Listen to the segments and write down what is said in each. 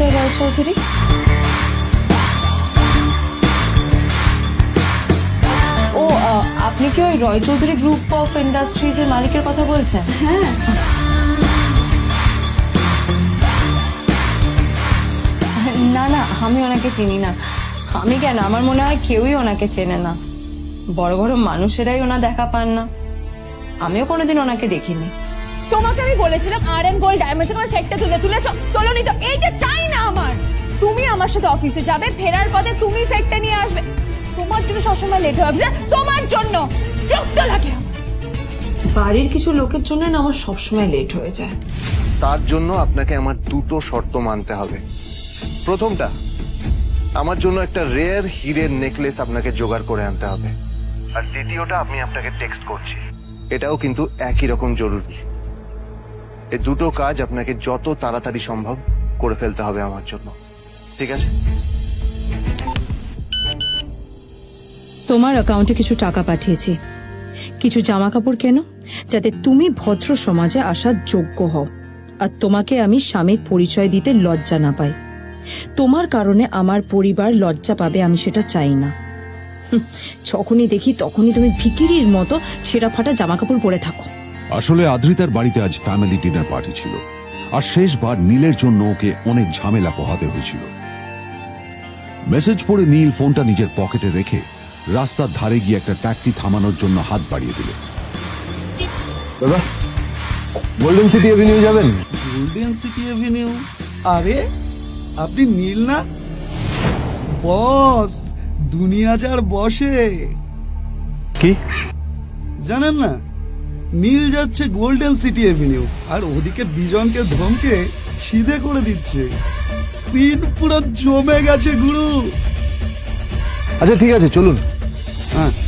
Mister Roychowdhury ও আপনি কি ওই Roy Chowdhury group of industries এর মালিকের কথা বলছেন? হ্যাঁ। না না আমি ওনাকে চিনি না। আমি কেন? আমার মনে হয় কেউই ওনাকে চেনে না। বড় বড় মানুষেরাই ওনা দেখা পান না। আমিও কোনোদিন ওনাকে দেখিনি। তোমাকে আমি বলেছিলাম আর এন গোল্ড ডায়মন্ডস তোমার সেটটা তুলে তুলেছ। তোলনি তো এইটা চাই না আমার? তুমি আমার সাথে অফিসে যাবে ফেরার পথে তুমি সেটটা নিয়ে আসবে। তোমার জন্য সবসময় লেট হবে অফিসে তোমার জন্য। বিরক্ত লাগে। বাড়ির কিছু লোকের জন্য না আমার সবসময় লেট হয়ে যায়। তার জন্য আপনাকে আমার দুটো শর্ত মানতে হবে। প্রথমটা আমার জন্য একটা রেয়ার হিরের নেকলেস আপনাকে জোগাড় করে আনতে হবে। আর দ্বিতীয়টা আমি আপনাকে টেক্সট করছি। এটাও কিন্তু একই রকম জরুরি। এই দুটো কাজ আপনাকে যত তাড়াতাড়ি সম্ভব করে ফেলতে হবে আমার জন্য। ঠিক আছে? তোমার অ্যাকাউন্টে কিছু টাকা পাঠিয়েছি। কিছু জামা কাপড় কেন, যাতে তুমি ভদ্র সমাজে আসার যোগ্য হও। আর তোমাকে আমি স্বামীর পরিচয় দিতে লজ্জা না পাই। তোমার কারণে আমার পরিবার লজ্জা পাবে আমি সেটা চাই না। যখনই দেখি তখনই তুমি ভিকিরির মতো ছেঁড়া ফাটা জামা কাপড় পরে থাকো। আসলে আদ্রিতার বাড়িতে আজ ফ্যামিলি ডিনার পার্টি ছিল। আর শেষবার নীলের জন্য ওকে অনেক ঝামেলা পোহাতে হয়েছিল। মেসেজ পড়ে নীল ফোনটা নিজের পকেটে রেখে রাস্তার ধারে গিয়ে একটা ট্যাক্সি থামানোর জন্য হাত বাড়িয়ে দিল। দাদা গোল্ডেন সিটি এভিনিউ যাবেন? গোল্ডেন সিটি এভিনিউ আরে আপনি নীল না? বস দুনিয়া যার বসে। কি? জানেন না নীল যাচ্ছে গোল্ডেন সিটি এভিনিউ আর ওদিকে বিজনকে ধমকে সিধে করে দিচ্ছে। সিন পুরো জমে গেছে গুরু। আচ্ছা ঠিক আছে চলুন। হ্যাঁ।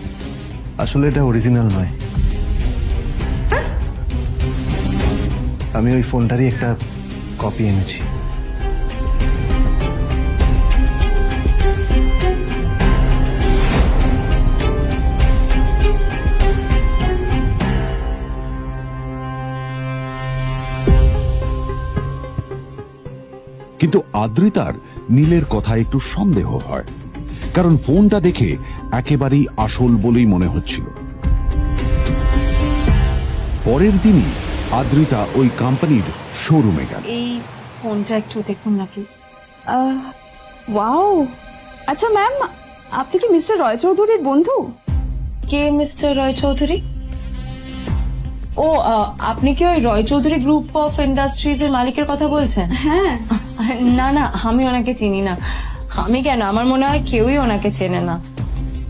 আসলে এটা অরিজিনাল নয়। আমি ওই ফোনটারই একটা কপি এনেছি। কিন্তু আদ্রিতার নীলের কথা একটু সন্দেহ হয়। কারণ ফোনটা দেখে একেবারেই আসল বলেই মনে হচ্ছিল। পরের দিনই আদ্রিতা ওই কোম্পানির শোরুমে গেল। এই ফোনটা একটু দেখুন না প্লিজ ওয়াও আচ্ছা ম্যাম আপনি কি মিস্টার রয় চৌধুরীর বন্ধু? কে মিস্টার রয় চৌধুরী? ও আপনি কি ওই Roy Chowdhury group of industries এর মালিকের কথা বলছেন? হ্যাঁ। না না আমি ওনাকে চিনি না। আমি কেন? আমার মনে হয় কেউই ওনাকে চেনে না।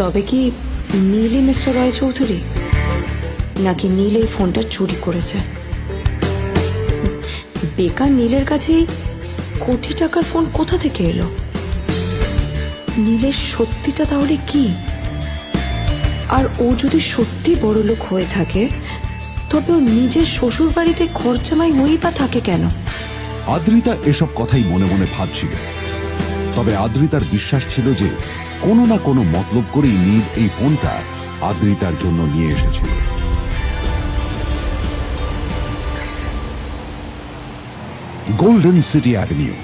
তবে কি নীলই মিস্টার রয় চৌধুরী? নাকি নীল এই ফোনটা চুরি করেছে? বেকার নীলের কাছেই কোটি টাকার ফোন কোথা থেকে এলো? নীলের সত্যিটা তাহলে কি? আর ও যদি সত্যি বড় লোক হয়ে থাকে, তবে ও নিজের শ্বশুর বাড়িতে খরচামাই হয়েই বা থাকে কেন? আদ্রিতা এসব কথাই মনে মনে ভাবছিল। তবে আদ্রিতার বিশ্বাস ছিল যে কোনো না কোনো মতলব করেই নীল এই ফোনটা আদ্রিতার জন্য নিয়ে এসেছিল। Golden city avenue.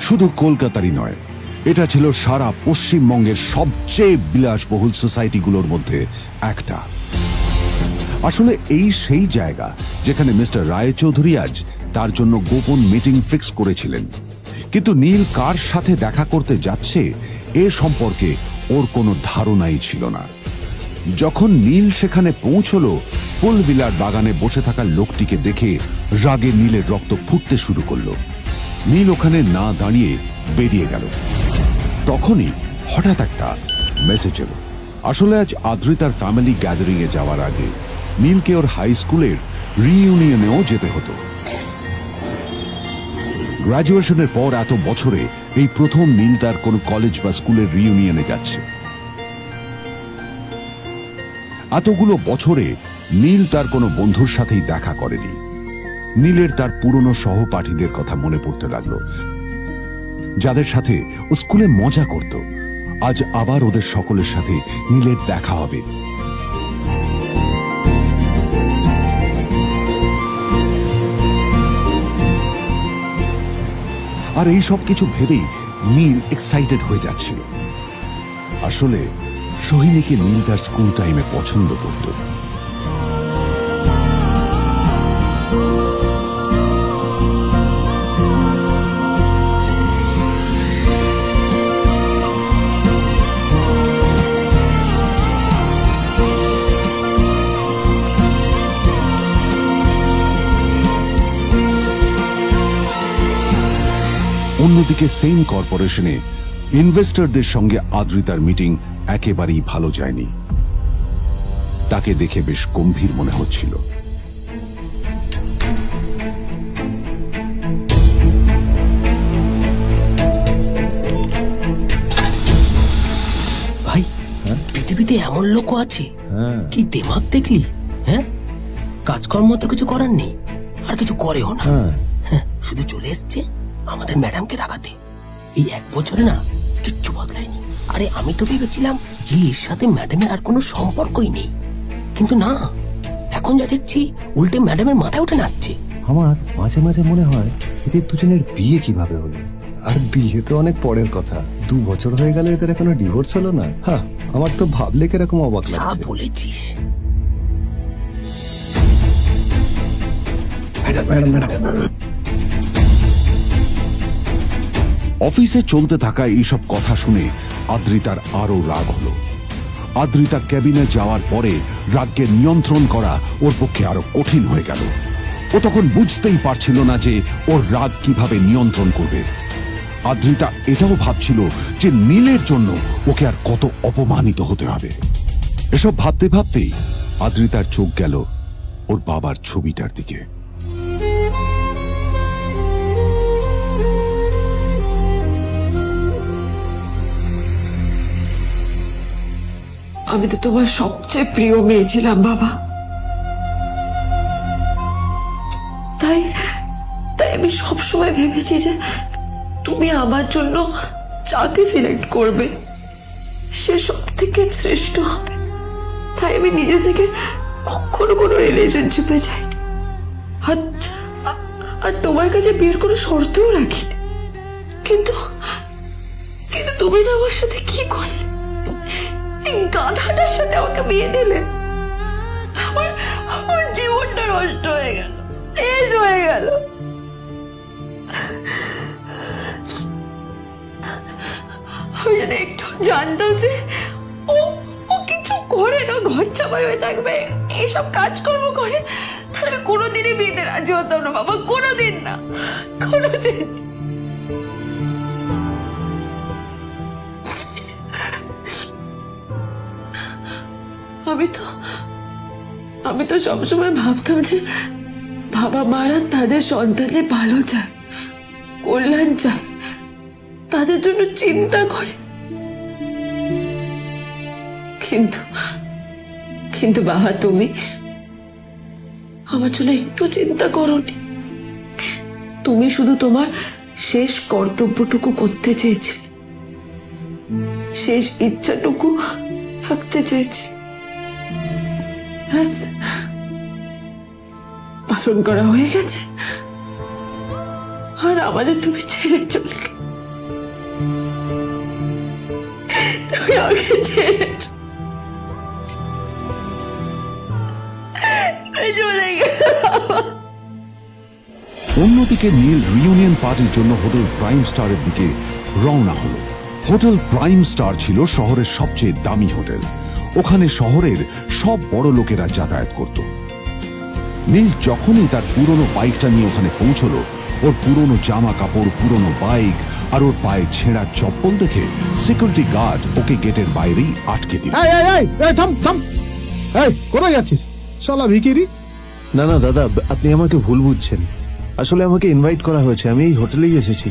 শুধু কলকাতারই নয়, এটা ছিল সারা পশ্চিমবঙ্গের সবচেয়ে বিলাসবহুল সোসাইটিগুলোর মধ্যে একটা। আসলে এই সেই জায়গা যেখানে মিস্টার রায়চৌধুরী আজ তার জন্য গোপন মিটিং ফিক্স করেছিলেন। কিন্তু নীল কার সাথে দেখা করতে যাচ্ছে এ সম্পর্কে ওর কোনো ধারণাই ছিল না। যখন নীল সেখানে পৌঁছলো পুলভিলার বাগানে বসে থাকা লোকটিকে দেখে রাগে নীলের রক্ত ফুটতে শুরু করল। নীল ওখানে না দাঁড়িয়ে বেরিয়ে গেল। তখনই হঠাৎ একটা মেসেজ এলো। আসলে আজ আদ্রিতার ফ্যামিলি গ্যাদারিং এ যাওয়ার আগে নীলকে ওর হাই স্কুলের রিইউনিয়নেও যেতে হতো। গ্রাজুয়েশনের পর এত বছরে এই প্রথম নীল তার কোনো কলেজ বা স্কুলের রিইউনিয়নে যাচ্ছে। এতগুলো বছরে নীল তার কোনো বন্ধুর সাথেই দেখা করেনি। নীলের তার পুরনো সহপাঠীদের কথা মনে পড়তে লাগল। যাদের সাথে ও স্কুলে মজা করত, আজ আবার ওদের সকলের সাথে নীলের দেখা হবে। আর এই সব কিছু ভেবেই নীল এক্সাইটেড হয়ে যাচ্ছিল আসলে, সোহিনীকে নীল তার স্কুল টাইমে পছন্দ করত। অন্যদিকে সেম কর্পোরেশনে ইনভেস্টরদের সঙ্গে আদ্রিতার মিটিং একেবারেই ভালো যায়নি। তাকে দেখে বেশ গম্ভীর মনে হচ্ছিল। ভাই চাকরিতে এমন লোকও আছে। কি দেমাগ দেখলি? হ্যাঁ? কাজকর্ম তো কিছু করার নেই আর কিছু করেও না। হ্যাঁ, শুধু চলে এসছে? আমাদের ম্যাডামকে রাখাতে এই এক বছরে না কিচ্ছু বদলায়নি। আরে আমি তো ভেবেছিলাম যে এর সাথে ম্যাডামের আর কোনো সম্পর্কই নেই। কিন্তু না এখন যা দেখছি উল্টে ম্যাডামের মাথায় উঠে নাচছে। আমার মাঝে মাঝে মনে হয় এদের দুজনের বিয়ে কীভাবে হলো? আর বিয়ে তো অনেক পরের কথা। দু বছর হয়ে গেল এদের এখনও ডিভোর্স হলো না। হ্যাঁ আমার তো ভাবলে কীরকম অবাক যা লাগছে। বলেছিস। অফিসে চলতে থাকা এইসব কথা শুনে আদ্রিতার আরও রাগ হলো। আদ্রিতা ক্যাবিনে যাওয়ার পরে রাগকে নিয়ন্ত্রণ করা ওর পক্ষে আরও কঠিন হয়ে গেল। ও তখন বুঝতেই পারছিল না যে ওর রাগ কীভাবে নিয়ন্ত্রণ করবে। আদ্রিতা এটাও ভাবছিল যে নীলের জন্য ওকে আর কত অপমানিত হতে হবে। এসব ভাবতে ভাবতেই আদ্রিতার চোখ গেল ওর বাবার ছবিটার দিকে। আমি তো তোমার সবচেয়ে প্রিয় মেয়ে ছিলাম, বাবা। তাই তাই আমি সবসময় ভেবেছি যে তুমি আমার জন্য যাকে সিলেক্ট করবে। সে সব থেকে শ্রেষ্ঠ হবে। তাই আমি নিজে থেকে কখনো কোনো রিলেশনশিপে যাইনি। আর আর তোমার কাছে বিয়ের কোনো শর্তও রাখি কিন্তু কিন্তু তুমি না আমার সাথে কি করলে? এই গাধাটার সাথে আমাকে বিয়ে দিলে, আমার আমার জীবনটা নষ্ট হয়ে গেল, শেষ হয়ে গেল। আমি যদি একটু জানতাম যে ও ও কিছু করে না, ঘর চাপাই হয়ে থাকবে এইসব কাজকর্ম করে, তাহলে কোনোদিনই বিয়েতে রাজি হতাম না, বাবা, কোনোদিন না, কোনোদিন। আমি তো আমি তো সবসময় ভাবতাম যে বাবা মারা তাদের সন্তানের ভালো চায়, কল্যাণ চায়, তাদের জন্য চিন্তা করে। কিন্তু কিন্তু বাবা তুমি আমার জন্য একটু চিন্তা করোনি। তুমি শুধু তোমার শেষ কর্তব্যটুকু করতে চেয়েছিলে। শেষ ইচ্ছাটুকু থাকতে চেয়েছি করা হয়ে গেছে। আর আমাদের তুমি ছেড়ে চলে তুমি ছেড়ে অন্যদিকে নীল রিউনিয়ন পার্টির জন্য হোটেল প্রাইম স্টারের দিকে রওনা হলো। হোটেল প্রাইম স্টার ছিল শহরের সবচেয়ে দামি হোটেল। ওখানে শহরের সব বড় লোকেরা যাতায়াত করত। নীল যখনই তার পুরনো বাইকটা নিয়ে ওখানে পৌঁছলো ওর পুরনো জামা কাপড় পুরনো বাইক আর ওর পায়ে ছেঁড়া চপ্পল দেখে সিকিউরিটি গার্ড ওকে গেটের বাইরেই আটকে দিল। থাম থাম। এই কোথায় যাচ্ছিস? শালা ভিকিরি। না না দাদা আপনি আমাকে ভুল বুঝছেন। আসলে আমাকে ইনভাইট করা হয়েছে আমি এই হোটেলেই এসেছি।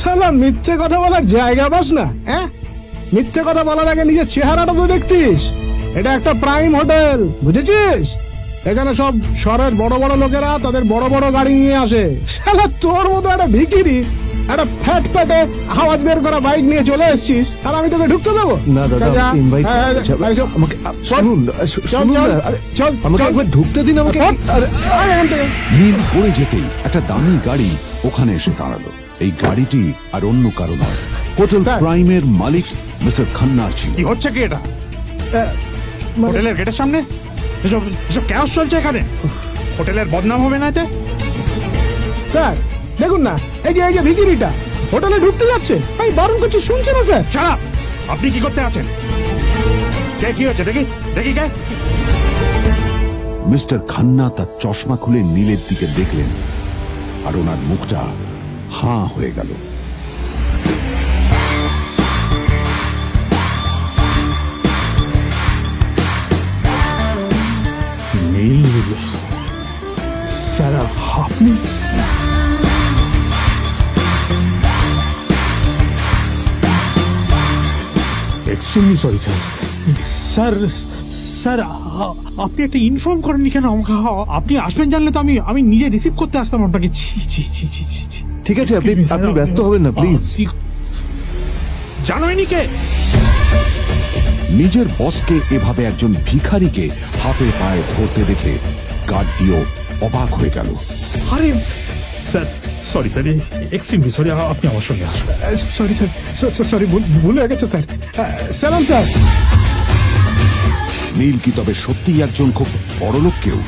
শালা মিথ্যে কথা বলার জায়গা পাস না হ্যাঁ? মিথ্যে কথা বলার আগে নিজের চেহারাটা তো দেখতিস এটা একটা প্রাইম হোটেল বুঝেছিস এখানে সব শহরের বড় বড় লোকেরা তাদের বড় বড় গাড়ি নিয়ে আসে শালা তোর মতো একটা ভিকিরি একটা ফ্যাট প্যাটে আওয়াজ বের করা বাইক নিয়ে চলে এসেছিস আর আমি তোকে ঢুকতে দেবো না দাদা ইনভাইট হ্যাঁ। আমাকে চল। শুনুন শুনুন আমাকে। একবার ঢুকতে দিন আমাকে। নীল পড়ে যেতেই একটা দামি গাড়ি ওখানে এসে দাঁড়াল এই গাড়িটি আর অন্য কারও নয় হোটেল। প্রাইমের মালিক মিস্টার খান্নার ছিল কি হচ্ছে কি এটা? মানে- হোটেলের গেটের সামনে? এসব এসব ক্যাশ চলছে এখানে? হোটেলের বদনাম হবে না এতে? স্যার দেখুন না এই যে এই যে ভিকিরিটা হোটেলে ঢুকতে যাচ্ছে। এই বারণ করছি শুনছে না স্যার? সারা আপনি কি করতে আছেন? কে কি হচ্ছে দেখি দেখি কে? মিস্টার খান্না তার চশমা খুলে নীলের দিকে দেখলেন আর ওনার মুখটা হাঁ হয়ে গেল। নীল স্যার আপনি extremely sorry sir sir sir আপনি একটা ইনফর্ম করেননি কেন আমাকে? আপনি আসবেন জানলে তো আমি আমি নিজে রিসিভ করতে আসতাম আপনাকে। ছি ছি ছি ছি ছি ঠিক আছে আপনি আপনি ব্যস্ত হবেন না প্লিজ আ, জানোইনি কে? নিজের বসকে এভাবে একজন ভিখারিকে হাতে পায়ে ধরতে দেখে গার্ডটিও অবাক হয়ে গেল। আরে sir sorry sir extremely sorry আপনি আমার সঙ্গে আসুন। সরি স্যার সরি ভুল হয়ে গেছে স্যার। সালাম স্যার। নীল কি তবে সত্যিই একজন খুব বড়লোক কেউ?